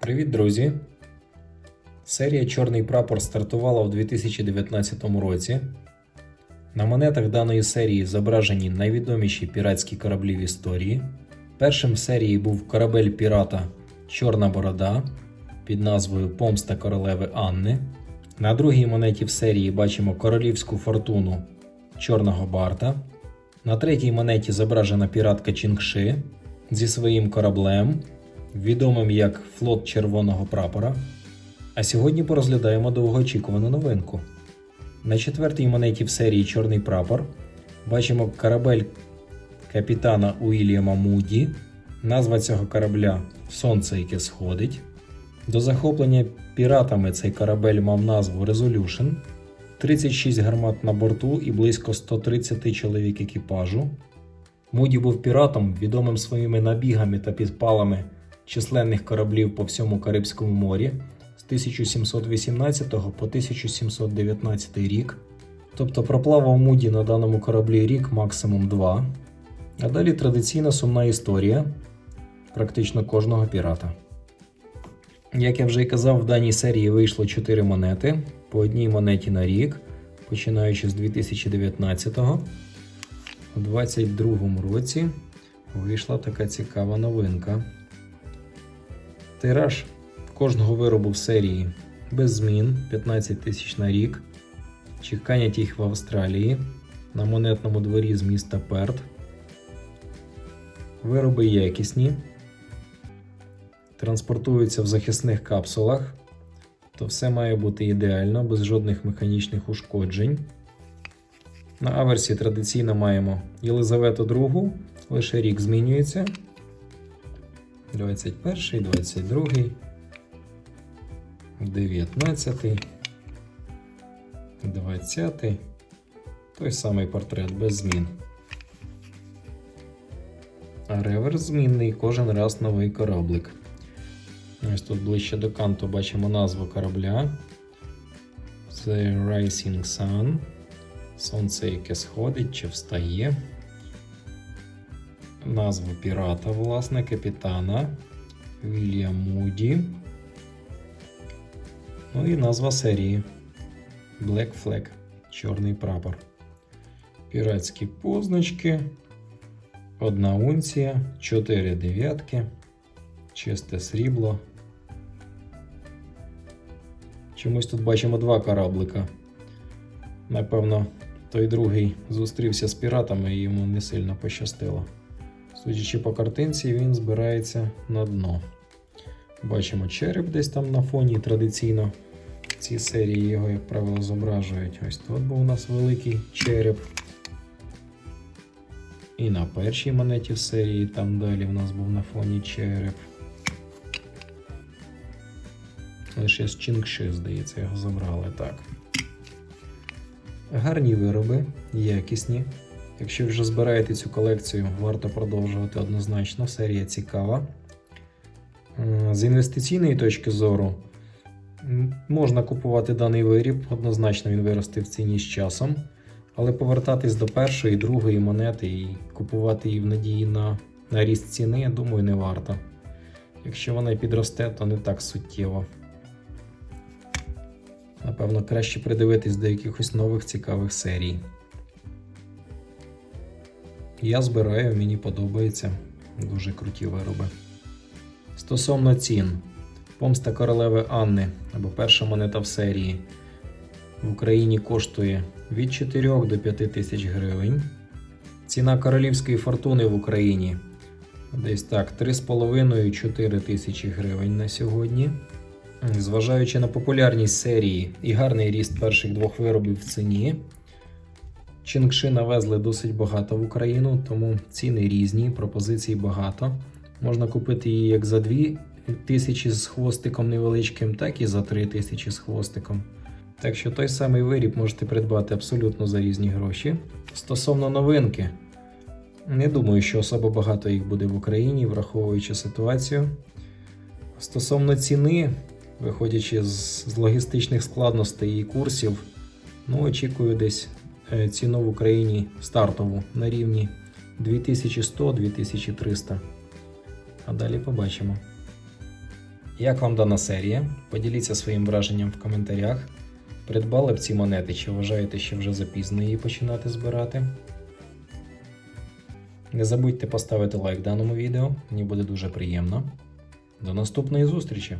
Привіт, друзі! Серія Чорний прапор стартувала у 2019 році. На монетах даної серії зображені найвідоміші піратські кораблі в історії. Першим в серії був корабель пірата Чорна Борода під назвою Помста королеви Анни. На другій монеті в серії бачимо королівську фортуну Чорного Барта. На третій монеті зображена піратка Чінгши зі своїм кораблем, відомим як флот Червоного прапора. А сьогодні порозглядаємо довгоочікувану новинку. На четвертій монеті в серії Чорний прапор бачимо корабель капітана Уільяма Муді. Назва цього корабля Сонце, яке сходить. До захоплення піратами цей корабель мав назву Resolution. 36 гармат на борту і близько 130 чоловік екіпажу. Муді був піратом, відомим своїми набігами та підпалами численних кораблів по всьому Карибському морі з 1718 по 1719 рік. Тобто проплавав Муді на даному кораблі рік максимум два. А далі традиційна сумна історія практично кожного пірата. Як я вже і казав, в даній серії вийшло 4 монети по одній монеті на рік, починаючи з 2019-го. У 2022 році вийшла така цікава новинка. Тираж кожного виробу в серії без змін 15 тисяч на рік. Чекання їх в Австралії на монетному дворі з міста Перт. Вироби якісні. Транспортуються в захисних капсулах. То все має бути ідеально, без жодних механічних ушкоджень. На аверсі традиційно маємо Єлизавету II, лише рік змінюється. 21, 22, 19, 20. Той самий портрет без змін. А реверс змінний кожен раз новий кораблик. Ось тут ближче до канту бачимо назву корабля. The Rising Sun. Сонце, яке сходить чи встає. Назву пірата, власне, капітана Вільям Муді. Ну і назва серії Black Flag. Чорний прапор. Піратські позначки. Одна унція, 4 дев'ятки, чисте срібло. Чомусь тут бачимо два кораблика. Напевно, той другий зустрівся з піратами і йому не сильно пощастило. Судячи по картинці, він збирається на дно. Бачимо череп десь там на фоні. Традиційно в цій серії його, як правило, зображують. Ось тут був у нас великий череп. І на першій монеті в серії, там далі в нас був на фоні череп. Лише з Чінгши, здається, його забрали так. Гарні вироби, якісні. Якщо вже збираєте цю колекцію, варто продовжувати однозначно. Серія цікава. З інвестиційної точки зору можна купувати даний виріб, однозначно він виросте в ціні з часом. Але повертатись до першої, другої монети і купувати її в надії на, на ріст ціни, я думаю, не варто. Якщо вона підросте, то не так суттєво. Напевно, краще придивитись до якихось нових цікавих серій. Я збираю, мені подобається. Дуже круті вироби. Стосовно цін, помста королеви Анни або перша монета в серії в Україні коштує від 4 до 5 тисяч гривень. Ціна королівської фортуни в Україні десь так 3,5-4 тисячі гривень на сьогодні. Зважаючи на популярність серії і гарний ріст перших двох виробів в ціні, Чінгши навезли досить багато в Україну, тому ціни різні, пропозицій багато. Можна купити її як за 2 тисячі з хвостиком невеличким, так і за 3 тисячі з хвостиком. Так що той самий виріб можете придбати абсолютно за різні гроші. Стосовно новинки, не думаю, що особо багато їх буде в Україні, враховуючи ситуацію. Стосовно ціни, виходячи з, з логістичних складностей і курсів, ну очікую десь е, ціну в Україні стартову на рівні 2100-2300. а далі побачимо. Як вам дана серія? Поділіться своїм враженням в коментарях. Придбали б ці монети, чи вважаєте, що вже запізно її починати збирати? Не забудьте поставити лайк даному відео, мені буде дуже приємно. До наступної зустрічі!